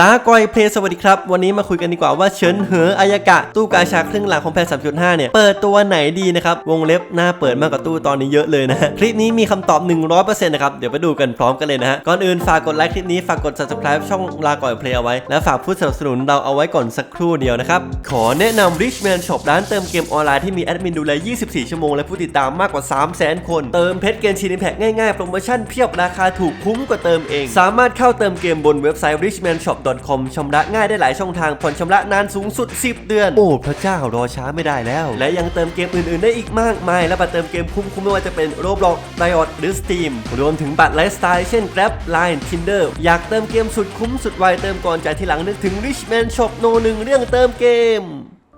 ลากอยเพลสวัสดีครับ วันนี้มาคุยกันดีกว่าว่าเฉินเหออายากะ ตู้กาชาครึ่งหลังของแพน3.5 เนี่ย เปิดตัวไหนดีนะครับ วงเล็บหน้าเปิดมากกว่าตู้ตอนนี้เยอะเลยนะฮะคลิปนี้มีคำตอบ 100%นะครับ เดี๋ยวไปดูกันพร้อมกันเลยนะฮะ ก่อนอื่นฝากกดไลค์คลิปนี้ฝากกด subscribe ช่องลากอยเพลเอาไว้ และฝากผู้สนับสนุนเราเอาไว้ก่อนสักครู่เดียวนะครับ ขอแนะนำ Richman Shop ร้านเติมเกมออนไลน์ที่มีแอดมินดูแล 24 ชั่วโมงและผู้ติดตามมากกว่า 300,000 คนเติมเพชรเกนชินิแพกง่ายๆโปรโมชั่นเพียบราคาถูกคุ้มกว่าเติมเอง สามารถเข้าเติมเกมบนเว็บไซต์ richmanshop.com ชำระง่ายได้หลายช่องทางผ่อนชำระนานสูงสุด 10 เดือน โอ้พระเจ้ารอช้าไม่ได้แล้ว และยังเติมเกมอื่นๆ ได้อีกมากมาย และบัตรเติมเกมคุ้มๆไม่ว่าจะเป็น Roblox Riot หรือ Steam รวมถึงบัตรไลฟ์สไตล์เช่น Grab Line Tinder อยากเติมเกมสุดคุ้มสุดไวเติมก่อนจ่ายทีหลังนึกถึง Richman Shop โนหนึ่งเรื่องเติมเกม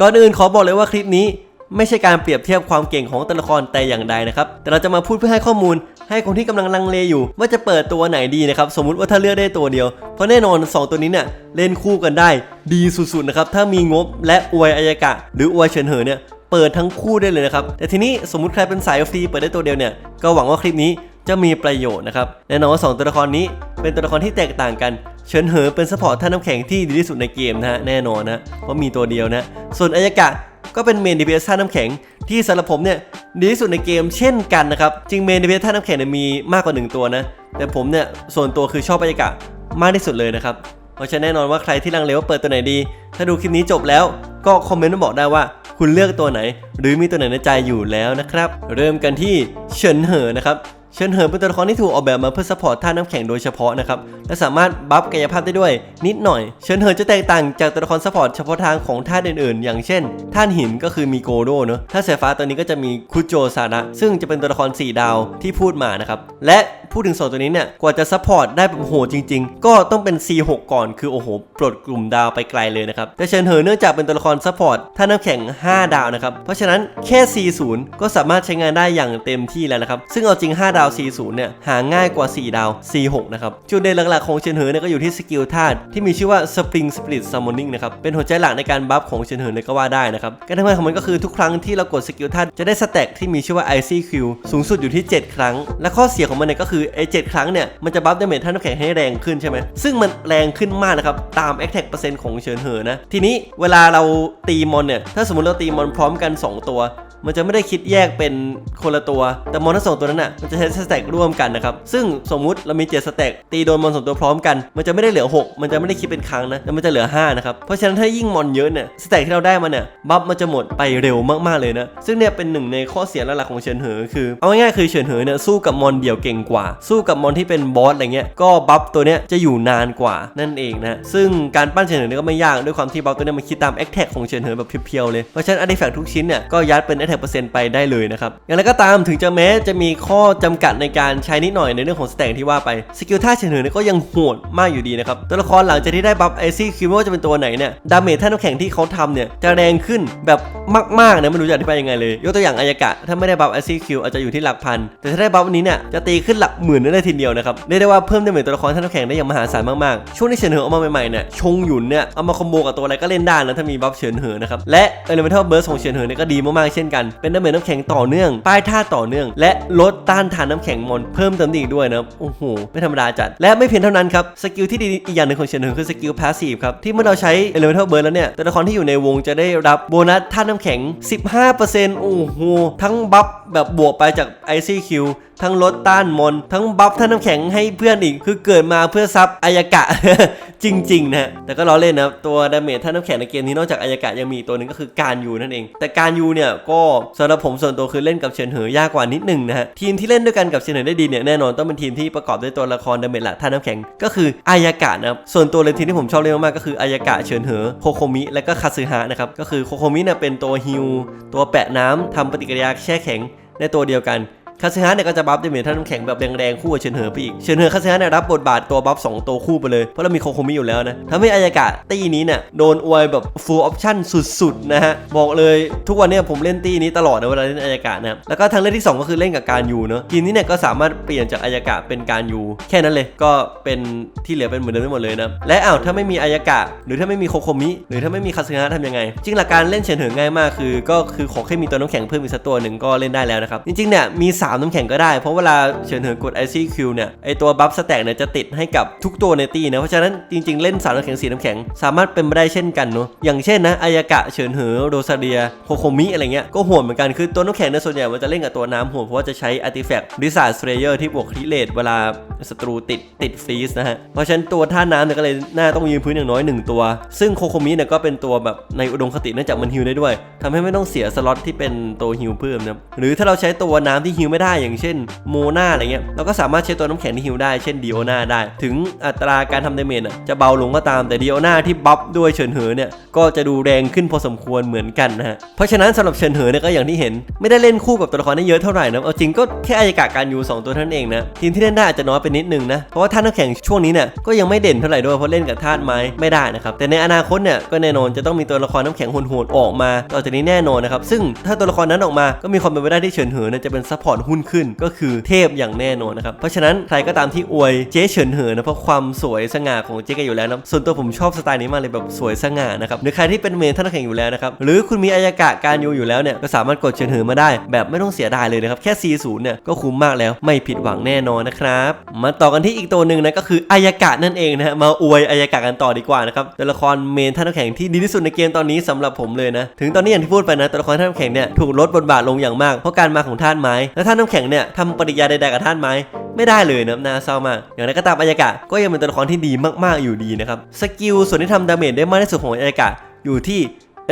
ก่อนอื่นขอบอกเลยว่าคลิปนี้ไม่ใช่การเปรียบเทียบความเก่งของแต่ละครแต่อย่างใดนะครับ แต่เราจะมาพูดเพื่อให้ข้อมูล ให้คนที่กำลังลังเลอยู่ ว่าจะเปิดตัวไหนดีนะครับสมมุติว่าถ้าเลือกได้ตัวเดียว เพราะแน่นอน 2 ตัวนี้เนี่ยเล่นคู่กันได้ ดีสุดๆนะครับถ้ามีงบและอวยอายกะ หรืออวยเฉินเหอเนี่ยเปิดทั้งคู่ได้เลยนะครับแต่ทีนี้สมมติใครเป็นสายฟรีเปิดได้ตัวเดียวเนี่ยก็หวังว่าคลิปนี้จะมีประโยชน์นะครับแน่นอนว่าสองตัวละครนี้เป็นตัวละครที่แตกต่างกันเฉินเหอเป็นซัพพอร์ตท่าน้ำแข็งที่ดีที่สุดในเกมนะฮะแน่นอนนะเพราะมีตัวเดียวนะส่วนอายกะก็เป็นเมนดีเพสท่าน้ำแข็ง ที่สำหรับผมเนี่ยดีที่สุดในเกมเช่นกันนะครับจริงเมนดีเพสท่าน้ำแข็งมีมากกว่าหนึ่งตัวนะ แต่ผมเนี่ยส่วนตัวคือชอบบรรยากาศมากที่สุดเลยนะครับเพราะฉะนั้นแน่นอนว่าใครที่ลังเลว่าเปิดตัวไหนดี ถ้าดูคลิปนี้จบแล้วก็คอมเมนต์มาบอกได้ว่าคุณเลือกตัวไหน หรือมีตัวไหนในใจอยู่แล้วนะครับ เริ่มกันที่เฉินเหอนะครับ เฉินเหินเป็นตัวละครที่ถูกออกแบบมาเพื่อซัพพอร์ตท่าน้ำแข็งโดยเฉพาะนะครับ และสามารถบัฟกายภาพได้ด้วยนิดหน่อยเฉินเหินจะแตกต่างจากตัวละครซัพพอร์ตเฉพาะทางของท่านอื่นๆ อย่างเช่น ท่านหินก็คือมีโกโดเนอะท่าสายฟ้าตัวนี้ก็จะมีคุโจซานะ ซึ่งจะเป็นตัวละคร4ดาวที่พูดมานะครับ และ พูดถึงสองตัวนี้เนี่ยกว่าจะซัพพอร์ตได้แบบโหจริง ๆ ก็ต้องเป็น C6 ก่อนคือโอ้โหปลดกลุ่มดาวไปไกลเลยนะครับแต่เฉินเหอเนื่องจากเป็นตัวละครซัพพอร์ตท่าน้ำแข็ง 5 ดาวนะครับเพราะฉะนั้นแค่ C0 ก็สามารถใช้งานได้อย่างเต็มที่แล้วนะครับซึ่งเอาจริง 5 ดาว C0 เนี่ยหาง่ายกว่า 4 ดาว C6 นะครับจุดเด่นหลักๆของเฉินเหอเนี่ยก็อยู่ที่สกิลธาตุที่มีชื่อว่า Spring Spirit Summoning นะครับเป็นหัวใจหลักในการบัฟของเฉินเหอเลยก็ว่าได้นะครับการทำงานของมันก็คือทุกครั้งที่เรากดสกิลธาตุจะได้สแต็กที่มีชื่อว่า ICQ สูงสุดอยู่ที่ 7 ครั้ง และข้อเสียของมันเนี่ยก็คือไอ้เครั้งเนี่ย มันจะบัฟดาเมจท่านน้ำแข็งให้แรงขึ้นใช่ไหมซึ่งมันแรงขึ้นมากนะครับ ตามแอคแท็กเปอร์เซ็นต์ของเฉินเหอนะ ทีนี้เวลาเราตีมอนเนี่ย ถ้าสมมติเราตีมอนพร้อมกัน 2 ตัว มันจะไม่ได้คิดแยกเป็นคนละตัว แต่มอนทั้งสองตัวนั้นน่ะมันจะใช้สแต็กร่วมกันนะครับ ซึ่งสมมุติเรามี7สแต็กตีโดนมอนสองตัวพร้อมกัน มันจะไม่ได้เหลือ 6 มันจะไม่ได้คิดเป็นครั้งนะแต่มันจะเหลือ5นะครับเพราะฉะนั้นถ้ายิ่งมอนเยอะเนี่ยสแต็กที่เราได้มาเนี่ยบัฟมันจะหมดไปเร็วมากๆเลยนะซึ่งเนี่ยเป็นหนึ่งในข้อเสียหลักๆของเฉินเหอคือเอาง่ายๆคือเฉินเหอเนี่ยสู้กับมอนเดี่ยวเก่งกว่า สู้กับมอนที่เป็นบอสอะไรเงี้ยก็บัฟตัวเนี้ยจะอยู่นานกว่านั่นเองนะซึ่งการปั้นเฉินเหอเนี่ยก็ไม่ยากด้วยความที่บัฟตัวเนี้ยมันคิดตามแอคแท็กของเฉินเหอแบบเพียวๆเลยเพราะฉะนั้นอาร์ติแฟกต์ทุกชิ้นเนี่ยก็ยัดเป็นแอคแท็กเปอร์เซ็นต์ไปได้เลยนะครับอย่างไรก็ตามถึงจะแม้จะมีข้อจำกัดในการใช้นิดหน่อยในเรื่องของสแต็กที่ว่าไปสกิลท่าเฉินเนี่ยก็ยังโหดมากอยู่ดีนะครับตัวละครหลังจากที่ได้บัฟไอซี่คิวไม่ว่าจะเป็นตัวไหนเนี่ยดาเมจท่าน้ำแข็งที่เขาทำเนี่ยจะแรงขึ้นแบบมากๆนะไม่รู้จะอธิบายยังไงเลยยกตัวอย่างอายกะถ้าไม่ได้บัฟไอซี่คิวอาจจะอยู่ที่หลักพัน แต่ถ้าได้บัฟนี้เนี่ยจะตีขึ้นหลักหมื่นได้ทีเดียวนะครับเรียกได้ว่าเพิ่มดาเมจตัวละครท่าน้ำแข็งได้อย่างมหาศาลมากๆช่วงที่เฉินเหออามาใหม่ๆเนี่ยชงหยุนเนี่ยเอามาคอมโบกับตัวอะไรก็เล่นได้นะถ้ามีบัฟเฉินเหอนะครับและ Elemental Burst ของเฉินเหอเนี่ยก็ดีมากๆเช่นกันเป็นน้ำเมจน้ำแข็งต่อเนื่อง ป้ายท่าต่อเนื่อง และลดต้านทานน้ำแข็งมอนเพิ่มเติมอีกด้วยนะโอ้โหไม่ธรรมดาจัด และไม่เพียงเท่านั้นครับสกิลที่ดีอีกอย่างหนึ่งของเฉินเหอคือสกิลพาสซีฟครับที่เมื่อเราใช้เอเลเมนทัลเบิร์ดแล้วเนี่ยตัวละครที่อยู่ในวงจะได้รับโบนัสท่านน้ำแข็ง 15%โอ้โหทั้งบัฟแบบบวกไปจากไอซีคิว ทั้งลดต้านมน ทั้งบัฟท่านน้ำแข็งให้เพื่อนอีก คือเกิดมาเพื่อซับอายากะ จริง ๆ นะฮะแต่ก็ล้อเล่นนะตัวดาเมจท่านน้ำแข็งในเกมนี้นอกจากอายากะยังมีตัวหนึงก็คือการยูนั่นเอง แต่การยูเนี่ยก็สำหรับผมส่วนตัวคือเล่นกับเฉินเหอยากกว่านิดหนึงนะฮะทีมที่เล่นด้วยกันกับเฉินเหอได้ดีเนี่ยแน่นอนต้องเป็นทีมที่ประกอบด้วยตัวละครดาเมจหลักท่านน้ำแข็งก็คืออายากะนะครับส่วนตัวเลยทีมที่ผมชอบเล่นมากๆก็คืออายากะเฉินเหอโคโคมิและก็คาซึฮะนะครับก็คือโคโคมิเนี่ยเป็นตัวฮิวตัวแปะน้ำทำปฏิกิริยาแช่แข็งในตัวเดียวกัน คาซึฮะเนี่ยก็จะบัฟไดาเหมจท่านน้ำแข็งแบบแรงๆคู่กับเฉินเหอไปอีกเฉินเหอคาซึฮะเนี่ยรับบทบาทตัวบัฟ2ตัวคู่ไปเลย เพราะเรามีโคโคมิอยู่แล้วนะทำให้อายากะตีนี้เนี่ยโดนอวยแบบ full option สุดๆนะฮะบอกเลยทุกวันเนี่ยผมเล่นตีนี้ตลอดนะเวลาเล่นอายากะนะแล้วก็ทางเล่นที่ 2 ก็คือเล่นกับการยูเนอะทีนี้เนี่ยก็สามารถเปลี่ยนจากอายากะเป็นการยูแค่นั้นเลยก็เป็นที่เหลือเป็นเหมือนเดิมไปหมดเลยนะและอ้าวถ้าไม่มีอายากะ หรือถ้าไม่มีโคโคมิ หรือถ้าไม่มีคาซึฮะทำยังไง จริงหลักการเล่นเฉินเหอง่ายมากคือ ก็คือขอแค่มีตัวน้ำแข็งเพิ่มอีกสักตัวหนึ่งก็เล่นได้แล้วนะครับจริงๆเนี่ยมีสาม3 น้ำแข็งก็ได้ เพราะเวลาเฉินเหินกด IC Q เนี่ยไอตัวบัฟสแต็กเนี่ยจะติดให้กับทุกตัวในตีนะเพราะฉะนั้นจริงๆเล่นสามน้ำแข็งสีน้ำแข็งสามารถเป็นไปได้เช่นกันเนาะอย่างเช่นนะอายากะเฉินเหินโรซาเดียโคโคมิอะไรเงี้ยก็ห่วงเหมือนกันคือตัวน้ำแข็งเนี่ยส่วนใหญ่มันจะเล่นกับตัวน้ำห่วงเพราะว่าจะใช้อาร์ติแฟกต์ดิสาสเตรเยอร์ที่บวกคริเลตเวลา ศัตรูติดติดฟรีสนะฮะ เพราะฉะนั้นตัวท่าน้ำเนี่ยก็เลยน่าต้องยืนพื้นอย่างน้อยหนึ่งตัว ซึ่งโคโคมิเนี่ยก็เป็นตัวแบบในอุดมคติเนื่องจากมันฮิลได้ด้วยทำให้ไม่ต้องเสียสล็อตที่เป็นตัวฮิลเพิ่มนะหรือถ้าเราใช้ตัวน้ำที่ฮิลไม่ได้อย่างเช่นโมนาอะไรเงี้ยเราก็สามารถใช้ตัวน้ำแข็งที่ฮิลได้เช่นดิโอนาได้ ถึงอัตราการทำดาเมจอะจะเบาลงก็ตามแต่ดิโอนาที่บัฟด้วยเฉินเหอเนี่ยก็จะดูแรงขึ้นพอสมควรเหมือนกันนะฮะเพราะฉะนั้นสำหรับเฉินเหอเนี่ยก็อย่างที่เห็นไม่ได้เล่นคู่กับตัวละครได้เยอะเท่าไหร่นะเอาจริงก็แค่อายากการยูสองตัวเท่านั้นเองนะทีมที่เล่นได้อาจจะน้อยไปนิดนึงนะ เพราะว่าท่าน้ำแข็งช่วงนี้เนี่ยก็ยังไม่เด่นเท่าไหร่ด้วยเพราะเล่นกับธาตุไม้ไม่ได้นะครับ แต่ในอนาคตเนี่ยก็แน่นอนจะต้องมีตัวละครน้ำแข็งโหดๆออกมาต่อจากนี้แน่นอนนะครับ ซึ่งถ้าตัวละครนั้นออกมาก็มีความเป็นไปได้ที่เฉินเหอเนี่ยจะเป็นซัพพอร์ตหุ้นขึ้นก็คือเทพอย่างแน่นอนนะครับ เพราะฉะนั้นใครก็ตามที่อวยเจ๊เฉินเหอนนะเพราะความสวยสง่าของเจ๊แกอยู่แล้วนะส่วนตัวผมชอบสไตล์นี้มากเลยแบบสวยสง่านะครับหรือใครที่เป็นเมนท่านำแข็งอยู่แล้วนะครับหรือคุณมีอายากะการยูอยู่แล้วเนี่ยก็สามารถกดเฉินเหอมาได้ แบบไม่ต้องเสียดายเลยนะครับแค่ C0 เนี่ยก็คุ้มมากแล้วไม่ผิดหวังแน่นอนนะครับมาต่อกันที่อีกตัวหนึ่งนะก็คืออายากะนั่นเองนะฮะมาอวยอายากะกันต่อดีกว่านะครับตัวละครเมนท่านำแข็งที่ดีที่สุดในเกมตอนนี้สำหรับผมเลยนะถึงตอนนี้อย่างที่พูดไปนะตัวละครท่านำแข็งเนี่ยถูกลดบทบาทลงอย่างมากเพราะการมาของธาตุไม้และท่านน้ำแข็งเนี่ยทำปฏิยาใดๆกับธาตุไม้ไม่ได้เลยนะน่าเศร้ามาก อย่างไรก็ตามอายากะก็ยังเป็นตัวละครที่ดีมากๆอยู่ดีนะครับสกิลส่วนที่ทำดาเมจได้มากที่สุดของอายากะอยู่ที่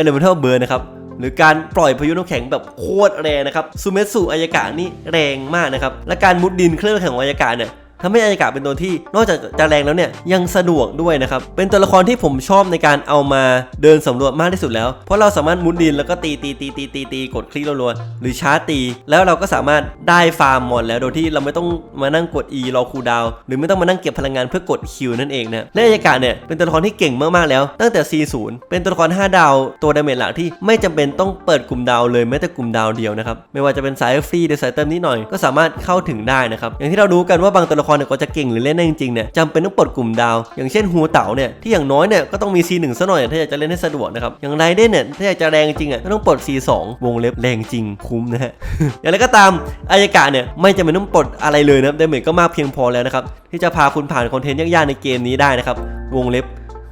Elemental Burn นะครับหรือการปล่อยพายุน้ำแข็งแบบโคตรแรงนะครับซูเมสุอายากะนี่แรงมากนะครับและการมุดดินเคลื่อนแข็งของอายากะเนี่ย ทำให้อายากะเป็นตัวที่นอกจากจะแรงแล้วเนี่ยยังสะดวกด้วยนะครับ เป็นตัวละครที่ผมชอบในการเอามาเดินสำรวจมากที่สุดแล้ว เพราะเราสามารถมุดดินแล้วก็ตีตีตีตีตีตีกดคลิกรัวๆหรือชาร์ตี แล้วเราก็สามารถได้ฟาร์มมอนแล้วโดยที่เราไม่ต้องมานั่งกด E รอคูดาวหรือไม่ต้องมานั่งเก็บพลังงานเพื่อกด Q นั่นเองนะและอายากะเนี่ยเป็นตัวละครที่เก่งมากๆแล้ว ตั้งแต่ C0 เป็นตัวละคร 5 ดาวตัวดาเมจหลักที่ไม่จำเป็นต้องเปิดกลุ่มดาวเลยแม้แต่กลุ่มดาวเดียวนะครับไม่ว่าจะเป็นสายฟรีหรือสายเติมนิดหน่อยก็สามารถเข้าถึงได้นะครับอย่างที่เรารู้กันว่าบางตัวละครเนี่ยก็จะเก่งหรือเล่นได้จริงๆเนี่ยจำเป็นต้องปลดกลุ่มดาว อย่างเช่นฮูเต๋าเนี่ยที่อย่างน้อยเนี่ยก็ต้องมี C1 ซะหน่อยถ้าอยากจะเล่นให้สะดวกนะครับอย่างไรเด่นเนี่ยถ้าอยากจะแรงจริงอะก็ต้องปลด C2 วงเล็บแรงจริงคุ้มนะฮะอย่างไรก็ตามอายากะเนี่ยไม่จำเป็นต้องปลดอะไรเลยนะครับดเมจก็มากเพียงพอแล้วนะครับที่จะพาคุณผ่านคอนเทนต์ยากๆในเกมนี้ได้นะครับวงเล็บ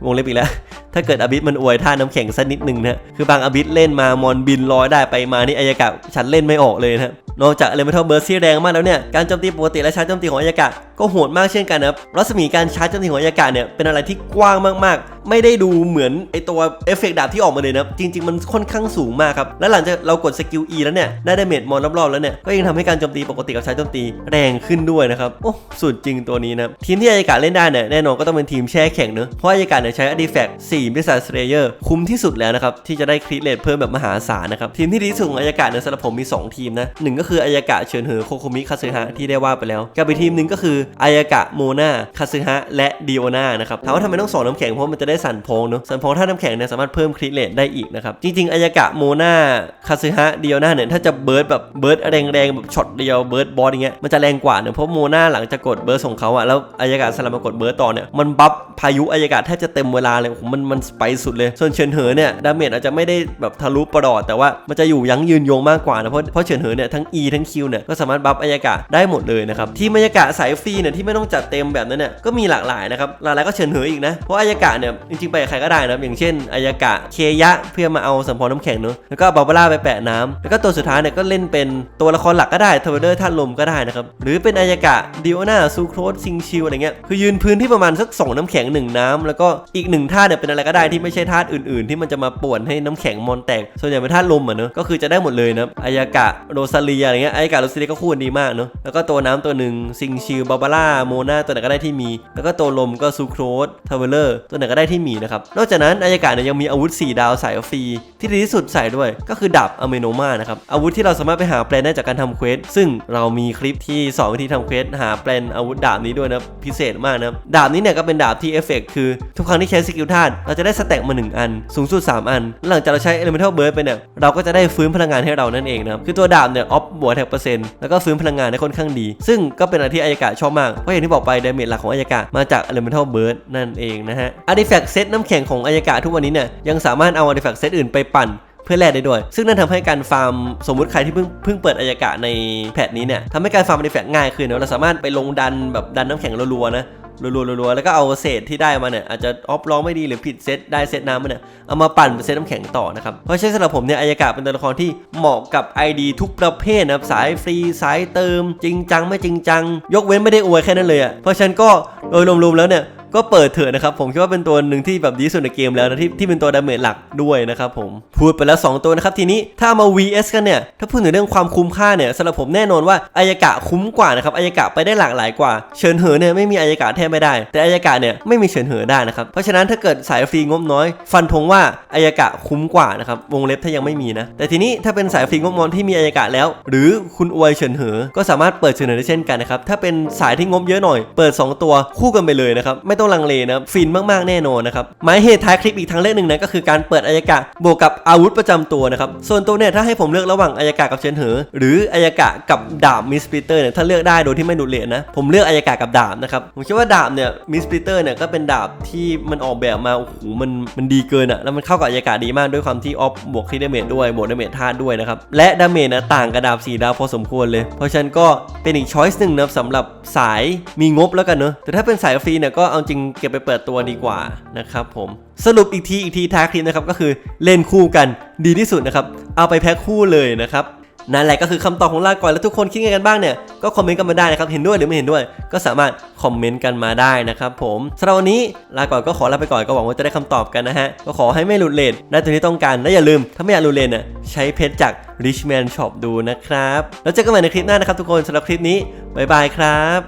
วงเล็บอีกแล้ว ถ้าเกิดอบิสมันอวยท่าน้ำแข็งสักนิดหนึ่งนะ คือบางอบิสเล่นมามอนบินลอยได้ไปมานี่อายากะฉันเล่นไม่ออกเลยนะนอกจากเลเมทัลเบิร์สที่แรงมากแล้วเนี่ย การโจมตีปกติและชาร์จโจมตีของอายากะ ก็โหดมากเช่นกันนะครับรัศมีการชาร์จจมตีของอายากะเนี่ยเป็นอะไรที่กว้างมากๆ ไม่ได้ดูเหมือนไอตัวเอฟเฟกต์ดาบที่ออกมาเลยนะครับจริง ๆ มันค่อนข้างสูงมากครับและหลังจากเรากดสกิล E แล้วเนี่ยได้ดาเมจมอนรอบๆแล้วเนี่ยก็ยังทำให้การโจมตีปกติกับชาร์จโจมตีแรงขึ้นด้วยนะครับโอ้สุดจริงตัวนี้นะทีมที่อายากะเล่นได้เนี่ยแน่นอนก็ต้องเป็นทีมแช่แข็งเนอะเพราะอายากะเนี่ยใช้อดีแฟกต์4มิสซาสเลเยอร์คุ้มที่สุดแล้วนะครับที่จะได้คริเลตเพิ่มแบบมหาศาลนะครับทีมที่ดีสุดของอายากะเนี่ยสำหรับผมมี 2 ทีมนะหนึ่งก็คืออายากะเฉินเหอโคโคมิคาซึฮะที่ได้ว่าไปแล้วกับอีกทีมหนึ่งก็คืออายากะโมนาคาซึฮะและดิโอนานะครับถามว่าทำไมต้องสองน้ำแข็งเพราะมันจะได้สั่นพองเนอะสั่นพองถ้าน้ำแข็งเนี่ยสามารถเพิ่มคริเลตได้อีกนะครับจริงๆอายากะโมนาคาซึฮะดิโอนาเนี่ยถ้าจะเบิร์ดแบบเบิร์ดแรงๆแบบช็อตเดียวเบิร์ดบอสอย่างเงี้ยมันจะแรงกว่าเนอะเพราะโมนาหลังจากกดเบิร์ดของเขาอะแล้วอายากะสลับมากดเบิร์ดต่อเนี่ยมันบัฟ พายุอายากะแทบจะเต็มเวลาเลยโอ้โหมันมันไปสุดเลย ส่วนเฉินเหอเนี่ยดาเมจอาจจะไม่ได้แบบทะลุประหลอดแต่ว่ามันจะอยู่ยั้งยืนยงมากกว่านะเพราะเพราะเฉินเหอเนี่ยทั้ง E ทั้ง Q เนี่ยก็สามารถบัฟอายากะได้หมดเลยนะครับที่อายากะสายฟรีเนี่ยที่ไม่ต้องจัดเต็มแบบนั้นเนี่ยก็มีหลากหลายนะครับหลากหลายก็เฉินเหออีกนะเพราะอายากะเนี่ยจริงๆไปใครก็ได้นะอย่างเช่นอายากะเคยะเพื่อมาเอาสัมพรน้ำแข็งเนอะแล้วก็บาบาร่าไปแปะน้ำแล้วก็ตัวสุดท้ายเนี่ยก็เล่นเป็นตัวละครหลักก็ได้ทวเดอร์ท่านลมก็ได้นะครับหรือเป็นอายากะดิโอนาซูโครสซิงชิวอะไรเงี้ยคือยืนพื้นที่ประมาณสักสองน้ำแข็งหนึ่งน้ำแล้วก็อีกหนึ่งท่าเนี่ยเป็นอะไรก็ได้ที่ไม่ใช่ธาตุอื่นๆ ที่มันจะมาป่วนให้น้ำแข็งมอนแตกส่วนใหญ่เป็นธาตุลมอะเนอะก็คือจะได้หมดเลยนะอายากะโรซาเลียอะไรเงี้ยอายากะโรซาเลียก็คู่กันดีมากเนอะแล้วก็ตัวน้ำตัวหนึ่งซิงชิวบาบาร่าโมนาตัวไหนก็ได้ที่มี แล้วก็ตัวลมก็ซูโครสทาวเวลเลอร์ตัวไหนก็ได้ที่มีนะครับนอกจากนั้นอายากะเนี่ยยังมีอาวุธ 4 ดาวสายฟรีที่ดีที่สุดใส่ด้วย ก็คือดาบอเมโนมานะครับอาวุธที่เราสามารถไปหาแปลนได้จากการทำเควสซึ่งเรามีคลิปที่สอนวิธีทำเควสหาแปลนอาวุธดาบนี้ด้วยนะพิเศษมากนะดาบนี้เนี่ยก็เป็นดาบที่เอฟเฟกต์คือ ทุกครั้งที่ใช้สกิลธาตุเราจะได้สแต็กมา 1 อัน สูงสุด 3 อัน หลังจากเราใช้ Elemental Burst ไปเนี่ยเราก็จะได้ฟื้นพลังงานให้เรานั่นเองนะครับคือตัวดาบเนี่ยออฟบวกแท็กเปอร์เซ็นต์แล้วก็ฟื้นพลังงานได้ค่อนข้างดี ซึ่งก็เป็นอะไรที่อายากะชอบมาก เพราะอย่างที่บอกไปดาเมจหลักของอายากะมาจาก Elemental Burst นั่นเองนะฮะ Artifact เซตน้ำแข็งของอายากะทุกวันนี้เนี่ยยังสามารถเอา Artifact เซตอื่นไปปั่นเพื่อแลกได้ด้วย ซึ่งนั่นทำให้การฟาร์มสมมุติใครที่เพิ่งเพิ่งเปิดอายากะในแพทนี้เนี่ยทำให้การฟาร์มในแฟตง่ายขึ้นเนอะเราสามารถไปลงดันแบบดันน้ำแข็งรัวๆนะ รัวๆรัวๆแล้วก็เอาเศษที่ได้มาเนี่ยอาจจะออฟร้องไม่ดีหรือผิดเซตได้เซตน้ำมาเนี่ยเอามาปั่นเป็นเซตน้ำแข็งต่อนะครับเพราะฉะนั้นสำหรับผมเนี่ยอายากะเป็นตัวละครที่เหมาะกับ ID ทุกประเภทนะครับสายฟรีสายเติม จริงจังไม่จริงจัง ยกเว้นไม่ได้อวยแค่นั้นเลยอะ่ะเพราะฉะนั้นก็โดยรวมๆแล้วเนี่ย ก็เปิดเถอะนะครับ ผมคิดว่าเป็นตัวหนึ่งที่แบบดีสุดในเกมแล้วนะที่ที่เป็นตัวดาเมจหลักด้วยนะครับผมพูดไปแล้ว 2 ตัวนะครับ ทีนี้ถ้ามา VS กันเนี่ย ถ้าพูดถึงเรื่องความคุ้มค่าเนี่ยสำหรับผมแน่นอนว่าอายากะคุ้มกว่านะครับอายากะไปได้หลากหลายกว่าเฉินเหอเนี่ยไม่มีอายากะแทบไม่ได้ แต่อายากะเนี่ยไม่มีเฉินเหอได้นะครับเพราะฉะนั้นถ้าเกิดสายฟรีงบน้อย ฟันธงว่าอายากะคุ้มกว่านะครับวงเล็บถ้ายังไม่มีนะแต่ทีนี้ถ้าเป็นสายฟรีงบน้อยที่มีอายากะแล้ว หรือคุณอวยเฉินเหอก็สามารถเปิดเฉินเหอได้เช่นกันนะครับถ้าเป็นสายที่งบเยอะหน่อย เปิด 2 ตัวคู่กันไปเลยนะครับไม่ต้องลังเลนะครับฟินมากๆแน่นอนนะครับหมายเหตุท้ายคลิปอีกทางเลือกหนึ่งนะก็คือการเปิดอายากะบวกกับอาวุธประจำตัวนะครับส่วนตัวเนี่ยถ้าให้ผมเลือกระหว่างอายากะกับเฉินเหอหรืออายากะกับดาบมิสปิเตอร์เนี่ยถ้าเลือกได้โดยที่ไม่ดูดเลนนะผมเลือกอายากะกับดาบนะครับผมคิดว่าดาบเนี่ยมิสปิเตอร์เนี่ยก็เป็นดาบที่มันออกแบบมาโอ้โหมันมันดีเกินอะแล้วมันเข้ากับอายากะดีมากด้วยความที่ออฟบวกคริดเมจด้วยบวกดาเมจธาตุด้วยนะครับและดาเมจนะต่างกับดาบสีดาวพอสมควรเลย เพราะฉะนั้นก็เป็นอีกช้อยส์หนึ่งนะสำหรับสายมีงบแล้วกันเนอะแต่ถ้าเป็นสายฟรีเนี่ยก็เอาจริงเก็บไปเปิดตัวดีกว่านะครับผมสรุปอีกทีอีกทีท้าคลิปนะครับก็คือเล่นคู่กันดีที่สุดนะครับเอาไปแพ็คคู่เลยนะครับนั่นแหละก็คือคำตอบของลาก่อนแล้วทุกคนคิดไงกันบ้างเนี่ยก็คอมเมนต์กันมาได้นะครับเห็นด้วยหรือไม่เห็นด้วย ก็สามารถคอมเมนต์กันมาได้นะครับผมสำหรับวันนี้ลาก่อนก็ขอลาไปก่อนก็หวังว่าจะได้คำตอบกันนะฮะก็ขอให้ไม่หลุดเลนได้ตัวที่ต้องการและอย่าลืม ถ้าไม่อยากหลุดเลนน่ะใช้เพชรจาก Richman Shop ดูนะครับ แล้วเจอกันใหม่ในคลิปหน้านะครับทุกคนสำหรับคลิปนี้บ๊ายบายครับ